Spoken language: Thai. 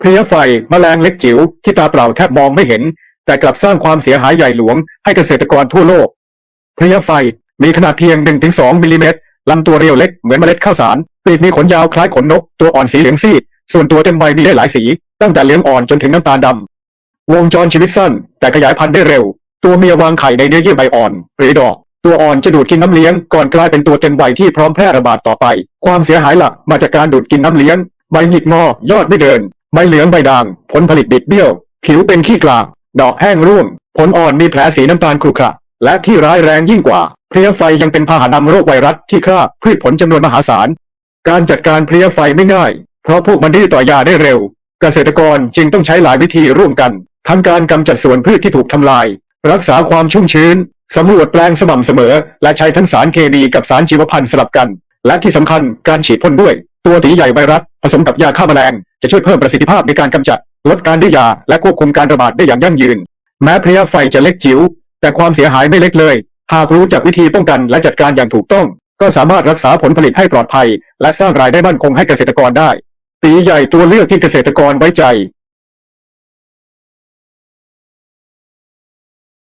เพลี้ยไฟแมลงเล็กจิ๋วที่ตาเปล่าแทบมองไม่เห็น แต่กลับสร้างความเสียหายใหญ่หลวงให้เกษตรกรทั่วโลก เพลี้ยไฟมีขนาดเพียง 1-2มิลลิเมตรลำตัวเรียวเล็กเหมือนเมล็ดข้าวสารปีกมีขนยาวคล้ายขนนก ตัวอ่อนสีเหลืองซีด ส่วนตัวเต็มใบมีได้หลายสี ตั้งแต่เหลืองอ่อนจนถึงน้ำตาลดำวงจรชีวิตสั้น แต่ขยายพันธุ์ได้เร็ว ตัวเมียวางไข่ในเนื้อเยื่อใบอ่อน หรือดอก ตัวอ่อนจะดูดกินน้ำเลี้ยงก่อนกลายเป็นตัวเต็มใบที่พร้อมแพร่ระบาดต่อไป ความเสียหายหลักมาจากการดูดกินน้ำเลี้ยง ใบหงิกงอยอดไม่เดิน ใบเหลืองใบด่าง ผลผลิตบิดเบี้ยว ผิวเป็นขี้กลากดอกแห้งร่วง ผลอ่อนมีแผลสีน้ำตาลครุขระและที่ร้ายแรงยิ่งกว่า เพลี้ยไฟยังเป็นพาหะนำโรคไวรัสที่ฆ่าพืชผลจำนวนมหาศาล การจัดการเพลี้ยไฟไม่ง่าย เพราะพวกมันดื้อต่อยาได้เร็ว เกษตรกรจึงต้องใช้หลายวิธีร่วมกัน ทั้งการกำจัดส่วนพืชที่ถูกทำลาย รักษาความชุ่มชื้นสำรวจแปลงสม่ำเสมอ และใช้ทั้งสารเคมีกับสารชีวพันธุ์สลับกัน และที่สำคัญการฉีดพ่นด้วย ตัวตีใหญ่ไวรัสผสมกับยาฆ่าแมลง จะช่วยเพิ่มประสิทธิภาพในการกำจัด ลดการดื้อยา และควบคุมการระบาดได้อย่างยั่งยืน แม้เพลี้ยไฟจะเล็กจิ๋วแต่ความเสียหายไม่เล็กเลย หากรู้จักวิธีป้องกันและจัดการอย่างถูกต้อง ก็สามารถรักษาผลผลิตให้ปลอดภัย และสร้างรายได้มั่นคงให้เกษตรกรได้ ตีใหญ่ตัวเลือกที่เกษตรกรไว้ใจ